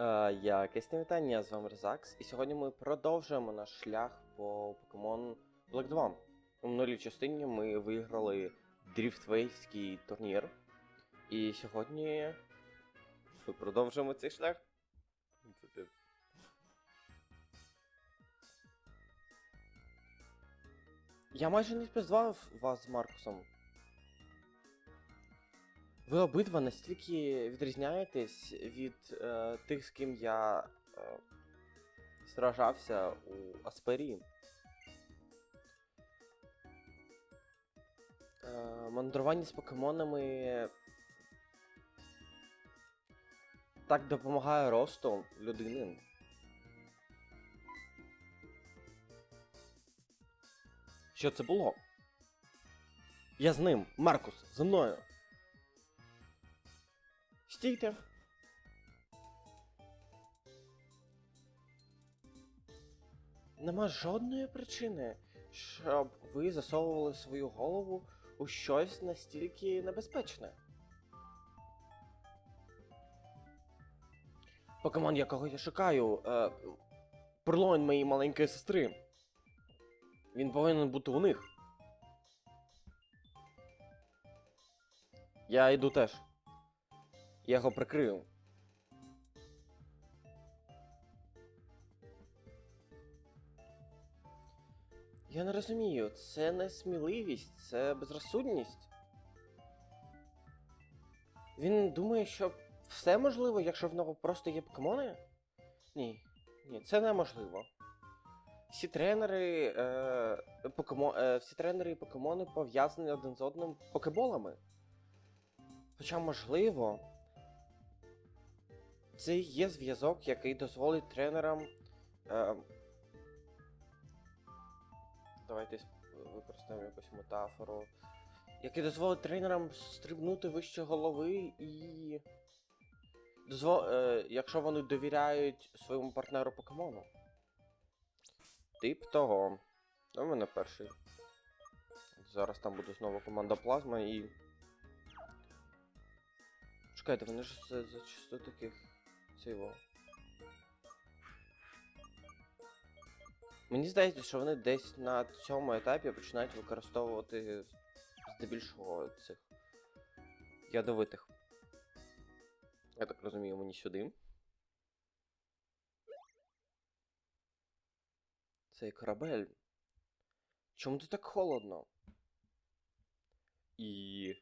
Е, я Кисне вітання, з вами Резакс, і сьогодні ми продовжуємо наш шлях по Pokemon Black 2. У минулій частині ми виграли дріфтвейський турнір. І сьогодні ми продовжуємо цей шлях. Я майже не впізнавав вас з Маркусом. Ви обидва настільки відрізняєтесь від е, тих, з ким я е, сражався у Асперії. Е, мандрування з покемонами так допомагає росту людини. Що це було? Я з ним, Маркус, за мною. Стійте. Нема жодної причини, щоб ви засовували свою голову у щось настільки небезпечне. Покемон, якого я шукаю, е, перлоін моєї маленької сестри. Він повинен бути у них. Я йду теж. Я його прикрию. Я не розумію, це не сміливість, це безрозсудність. Він думає, що все можливо, якщо в нього просто є покемони? Ні, ні, це неможливо. Всі тренери, е, покемо, е, всі тренери і покемони пов'язані один з одним покеболами. Хоча, можливо, це є зв'язок, який дозволить тренерам. Е, давайте використаємо якусь метафору. Який дозволить тренерам стрибнути вище голови і. Дозвол... Е, якщо вони довіряють своєму партнеру покемону. Тип того. У мене перший. Зараз там буде знову команда плазма і. Чекайте, вони ж за- зачасту таких цього. Мені здається, що вони десь на цьому етапі починають використовувати здебільшого цих ядовитих. Я так розумію, мені сюди. Цей корабель. Чому тут так холодно? І.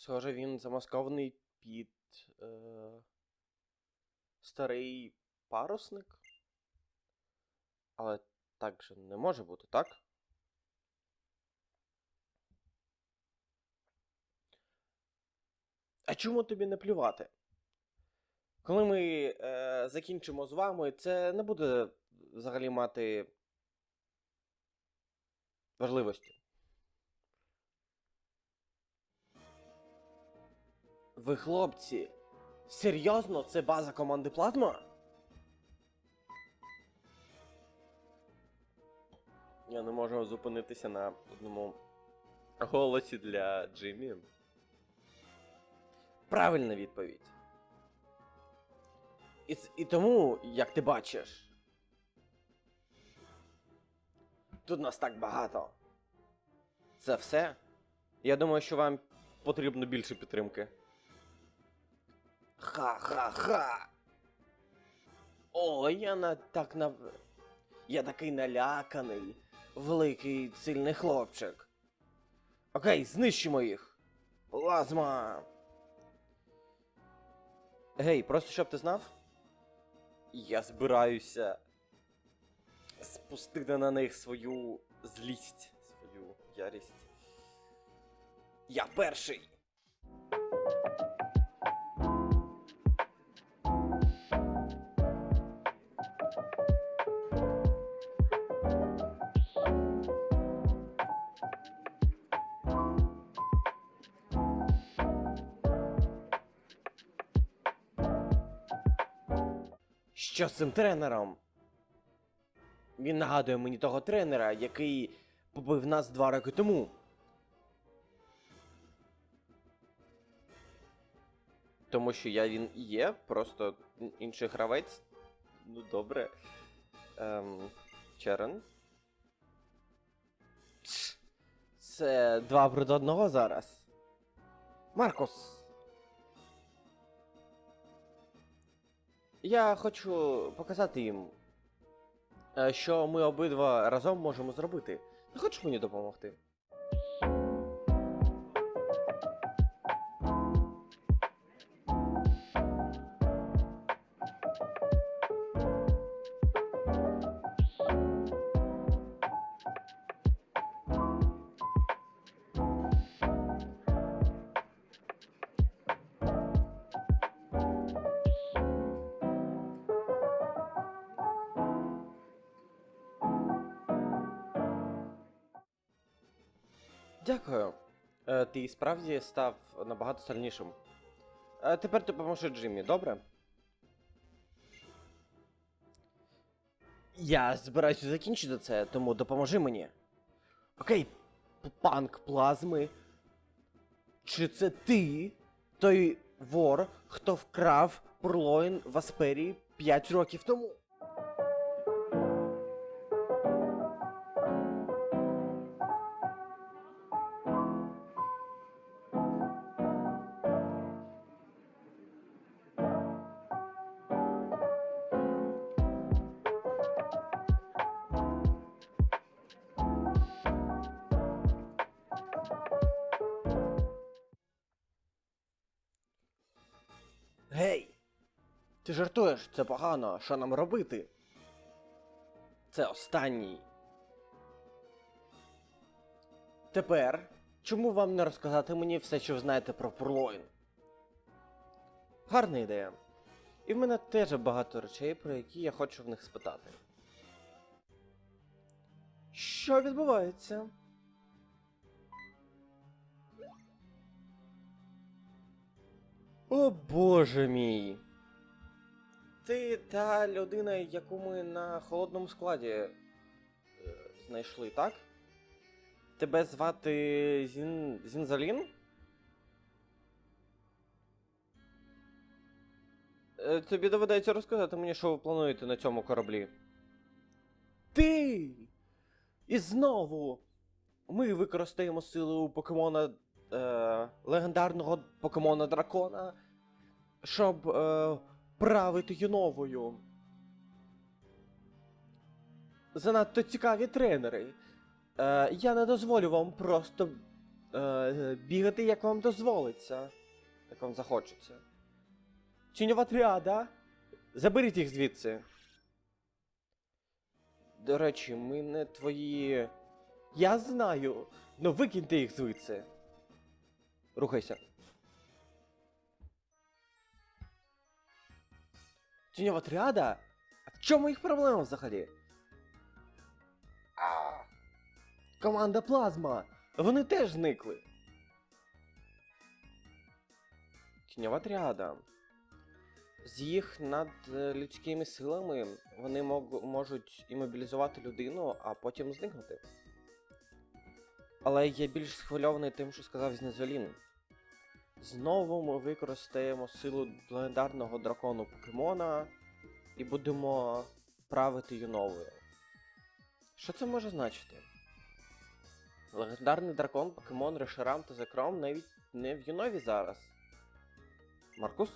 Схоже, він замаскований під е, старий парусник. Але так же не може бути, так? А чому тобі не плювати? Коли ми е, закінчимо з вами, це не буде взагалі мати важливості. Ви, хлопці, серйозно це база команди Плазма? Я не можу зупинитися на одному голосі для Джиммі. Правильна відповідь. І, і тому, як ти бачиш, тут нас так багато. Це все? Я думаю, що вам потрібно більше підтримки. Ха-ха-ха. О, я на так на. Я такий наляканий, великий сильний хлопчик. Окей, знищимо їх. Плазма. Гей, просто щоб ти знав. Я збираюся спустити на них свою злість, свою ярість. Я перший. Що з цим тренером? Він нагадує мені того тренера, який побив нас два роки тому. Тому що я він і є, просто інший гравець. Ну, добре. Ем, Черен. Це два проти одного зараз. Маркус. Я хочу показати їм, е, що ми обидва разом можемо зробити. Ти хочеш мені допомогти? Дякую. Е, ти справді став набагато сильнішим. Е, тепер допоможи Джиммі, добре? Я збираюся закінчити це, тому допоможи мені. Окей, панк плазми. Чи це ти, той вор, хто вкрав Пурлоїн в Асперії 5 років тому? Ти жартуєш, це погано. Що нам робити? Це останній. Тепер, чому вам не розказати мені все, що ви знаєте про Пурлоїн? Гарна ідея. І в мене теж багато речей, про які я хочу в них спитати. Що відбувається? О боже мій. Ти та людина, яку ми на холодному складі е, знайшли, так? Тебе звати Зін... Зінзалін? Е, Тобі доведеться розказати мені, що ви плануєте на цьому кораблі. Ти! І знову ми використаємо силу покемона. Е, легендарного покемона дракона, щоб е, правити юновою. Занадто цікаві тренери. Е, я не дозволю вам просто е, бігати, як вам дозволиться, як вам захочеться. Тіньова тріада. Заберіть їх звідси. До речі, ми не твої. Я знаю, но викиньте їх звідси. Рухайся. Тіньова тріада? А в чому їх проблема взагалі? А. Команда плазма! Вони теж зникли. Тіньова тріада. З їх надлюдськими силами вони можуть імобілізувати людину, а потім зникнути. Але я більш схвильований тим, що сказав Знезолін. Знову ми використаємо силу легендарного дракону покемона і будемо правити юновою. Що це може значити? Легендарний дракон, покемон, Решерам та Закром навіть не в юнові зараз. Маркус?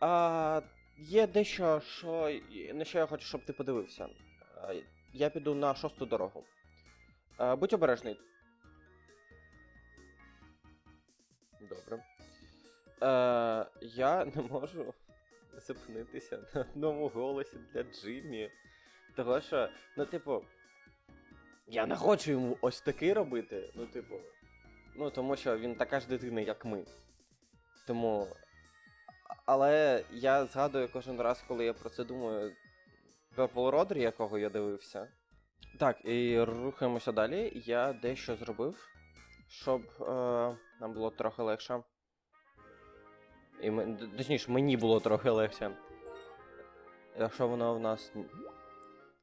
А, є дещо, що, на що я хочу, щоб ти подивився. Я піду на шосту дорогу. Будь обережний. Добре. Е, я не можу зупинитися на одному голосі для Джиммі. Того що, ну, типу, я не хочу йому ось такий робити. Ну, типу. Ну, тому що він така ж дитина, як ми. Тому. Але я згадую кожен раз, коли я про це думаю. Purple Road, якого я дивився. Так, і рухаємося далі. Я дещо зробив, щоб е, нам було трохи легше. І ми, точніше, мені було трохи легше. Якщо воно в нас.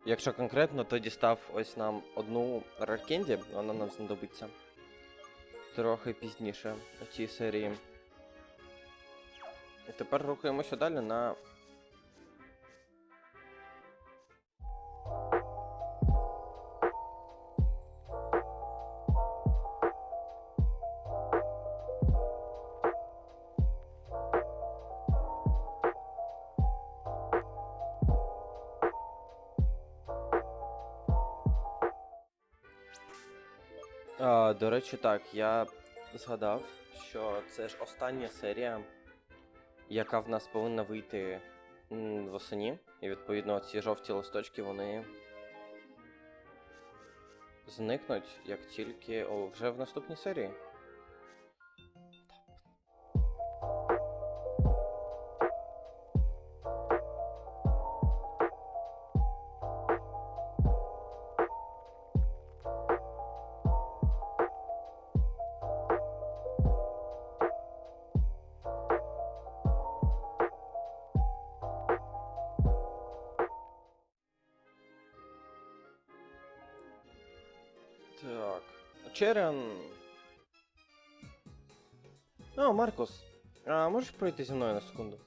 Якщо конкретно, то дістав ось нам одну раркенді, вона нам знадобиться. Трохи пізніше у цій серії. І тепер рухаємося далі на. До речі, так, я згадав, що це ж остання серія, яка в нас повинна вийти восені. І відповідно ці жовті листочки вони зникнуть як тільки о, вже в наступній серії. Черен. О, Маркус. А можеш пройти зі мною на секунду?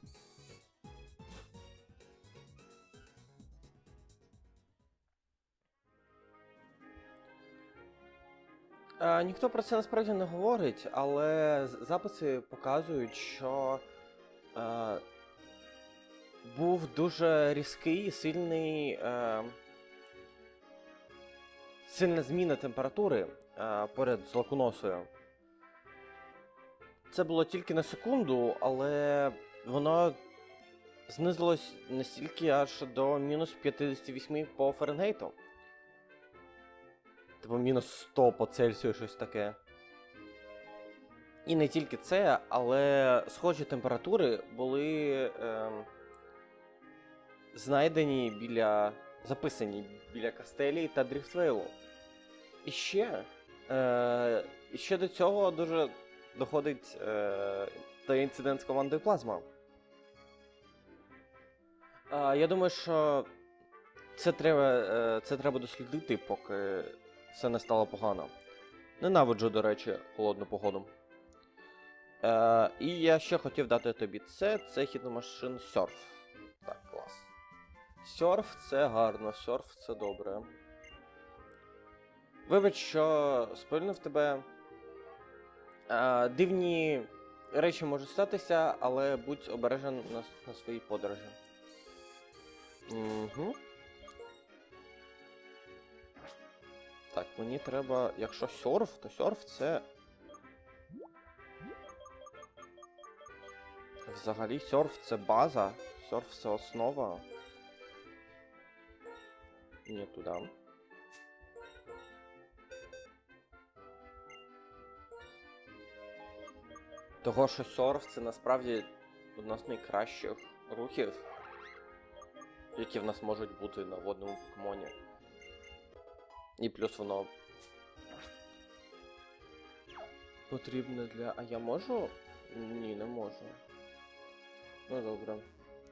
А, ніхто про це насправді не говорить, але записи показують, що е, був дуже різкий, сильний. Е, сильна зміна температури поряд з лакуносою. Це було тільки на секунду, але воно знизилось настільки аж до мінус 58 по Фаренгейту. Типу мінус 100 по Цельсію, щось таке. І не тільки це, але схожі температури були е, знайдені біля. записані біля Кастелії та Дріфтвейлу. І ще, е, ще до цього дуже доходить е, той інцидент з командою Плазма. Е, я думаю, що це треба, е, це треба дослідити, поки все не стало погано. Ненавиджу, до речі, холодну погоду. Е, і я ще хотів дати тобі це, це хідномашин серф. Так, клас. Серф це гарно, серф це добре. Вибач, що спильнув тебе. Е, дивні речі можуть статися, але будь обережен на, на своїй подорожі. Угу. Так, мені треба. Якщо серф, то серф це. Взагалі серф це база, серф це основа. Не туди. Того, що серф це насправді одна з найкращих рухів, які в нас можуть бути на водному покемоні. І плюс воно потрібне для. А я можу? Ні, не можу. Ну добре.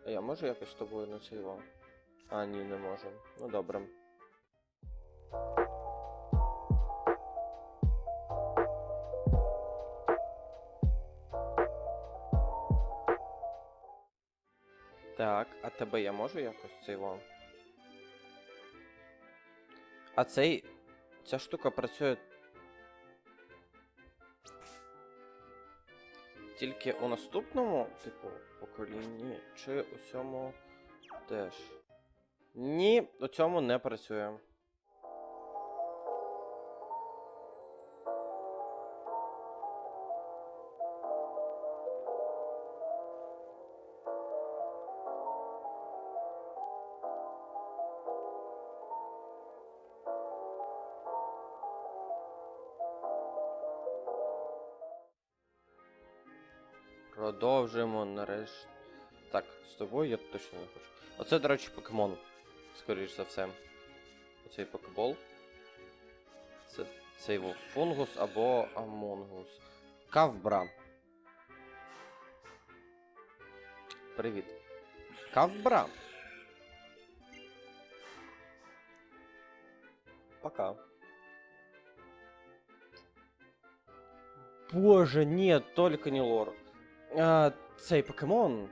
А я можу якось з тобою на цей? А, ні, не можу. Ну добре. Так, а тебе я можу якось цей во? А цей. Ця штука працює. Тільки у наступному, типу, поколінні, чи у цьому теж. Ні, у цьому не працює. Продовжуємо нарешті. Так, з тобою я точно не хочу. Оце, до речі, покемон. Скоріш за все. Оцей покебол. Це цей во фунгус або амонгус. Кавбра. Привіт. Кавбра. Пока. Боже, нет, только не лор. Цей покемон.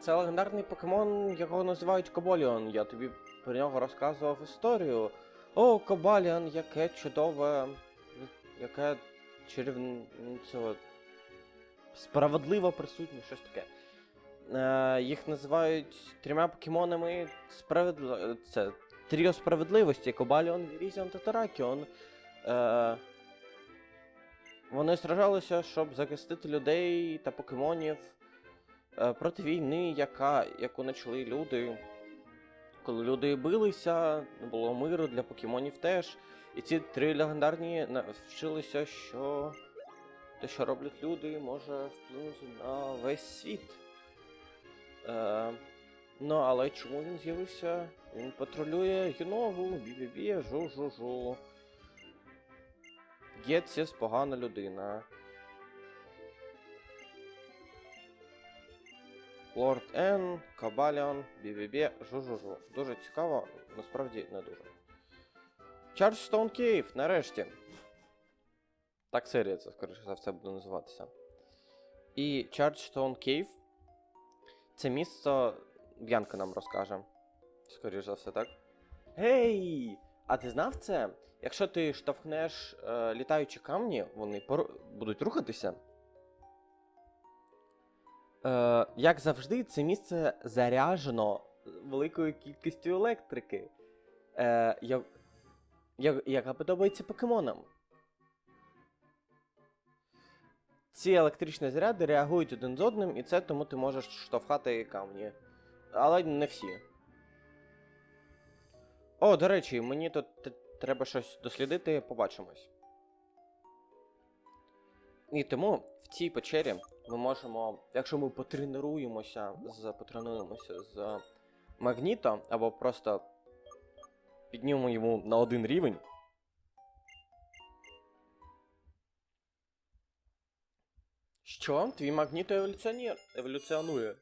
Це легендарний покемон, якого називають Коболіон. Я тобі про нього розказував історію. О, Кобаліон, яке чудове. Яке чарівне. Справедливо присутнє, щось таке. Е, їх називають трьома покемонами справедли... Це Тріо справедливості Кобаліон, Вірізіон та Таракіон. Е, вони сражалися, щоб захистити людей та покемонів е, проти війни, яка, яку почали люди. Коли люди билися, не було миру для покемонів теж. І ці три легендарні навчилися, що те, що роблять люди, може вплинути на весь світ. Е, ну, але чому він з'явився? Він патрулює Юнову, бі-бі-бі, жу-жу-жу. Гетсіс погана людина. Лорд Н, Кабаліон, бі-бі-бі. Дуже цікаво, насправді не дуже. Чарджстоун Кейв, нарешті. Так серія це, скоріше за все, буде називатися. І Чарджстоун Кейв це місце Б'янка нам розкаже. Скоріше за все, так? Гей! А ти знав це? Якщо ти штовхнеш е, літаючі камні, вони пору- будуть рухатися. Е, як завжди, це місце заряджено великою кількістю електрики, е, я, я, яка подобається покемонам. Ці електричні заряди реагують один з одним, і це тому ти можеш штовхати камні. Але не всі. О, до речі, мені тут треба щось дослідити, побачимось. І тому в цій печері ми можемо, якщо ми потренуємося з потренуємося з магніто, або просто піднімемо йому на один рівень. Що? Твій магніто еволюціонує.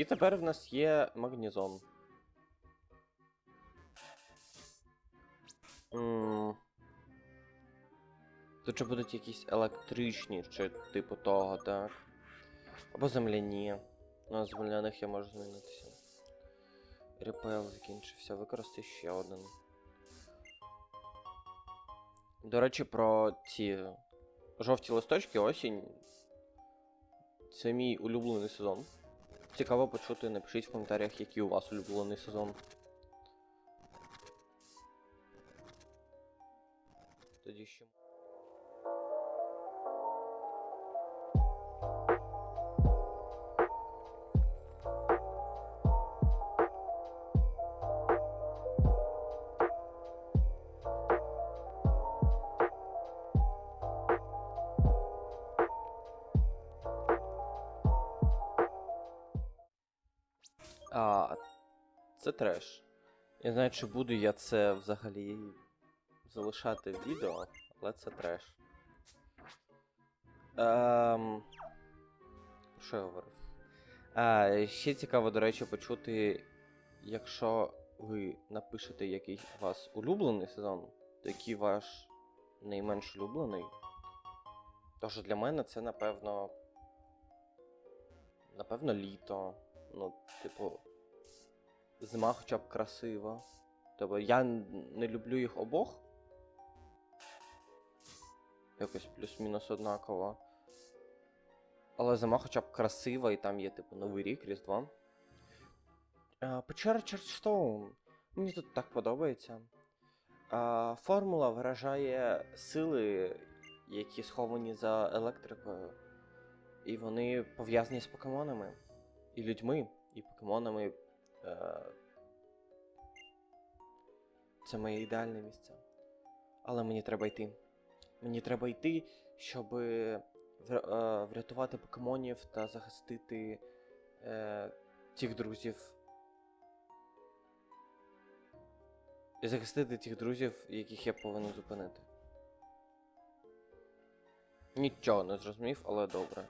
І тепер в нас є магнізон. М, Тут же будуть якісь електричні, чи типу того, так. Або земляні. Ну, з земляних я можу змінитися. Репел закінчився, використай ще один. До речі, про ці жовті листочки, осінь. Це мій улюблений сезон. Цікаво почути, напишіть в коментарях, який у вас улюблений сезон. А, це треш. Я знаю, чи буду я це взагалі залишати в відео, але це треш. Ем... Що я говорив? А, ще цікаво, до речі, почути, якщо ви напишете, який у вас улюблений сезон, то який ваш найменш улюблений. Тож для мене це, напевно. Напевно, літо. Ну, типу, зима хоча б красива. Тобто я не люблю їх обох. Якось плюс-мінус однаково. Але зима хоча б красива, і там є, типу, Новий рік, Різдво. Печера Черчстоун. Мені тут так подобається. А, формула виражає сили, які сховані за електрикою. І вони пов'язані з покемонами і людьми, і покемонами. Э, це моє ідеальне місце. Але мені треба йти. Мені треба йти, щоб е, врятувати покемонів та захистити е, тих друзів. І захистити тих друзів, яких я повинен зупинити. Нічого не зрозумів, але добре.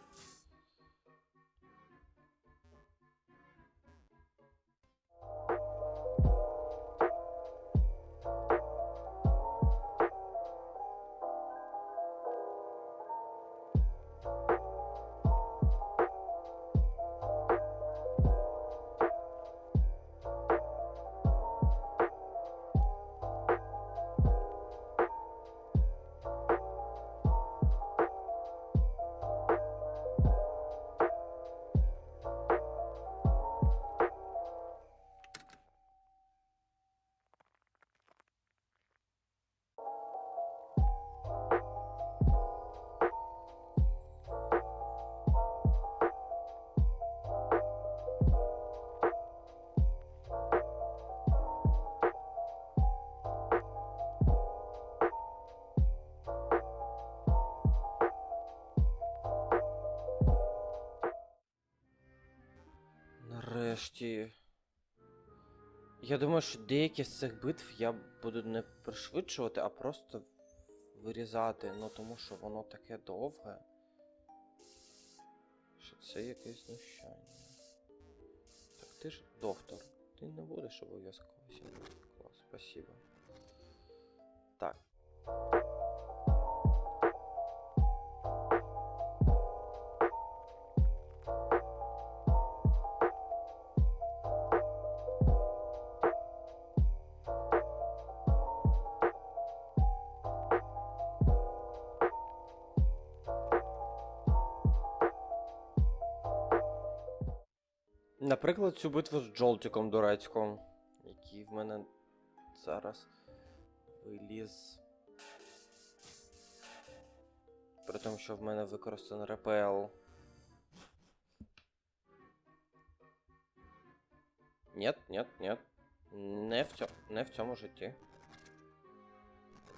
Нарешті. Я думаю, що деякі з цих битв я буду не пришвидшувати, а просто вирізати. Ну тому що воно таке довге. Що це якесь знущання. Так ти ж доктор. Ти не будеш обов'язково сьогодні. Клас, спасибо. Так. Наприклад, цю битву з Джолтиком дурацьком, який в мене зараз виліз. При тому, що в мене використано РПЛ. Нет, нет, нет. Не в, цьо... не в цьому житті.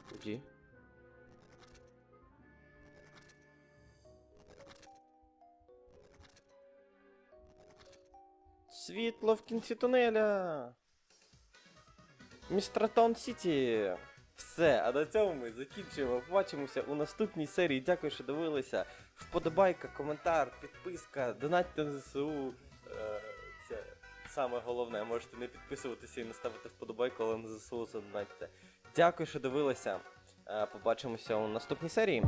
Куди? Світло в кінці тунеля. Містратон Сіті. Все, а на цьому ми закінчуємо. Побачимося у наступній серії. Дякую, що дивилися. Вподобайка, коментар, підписка, донатьте на ЗСУ. Е, це саме головне. Можете не підписуватися і не ставити вподобайку, але на ЗСУ задонатьте. Дякую, що дивилися. Е, побачимося у наступній серії.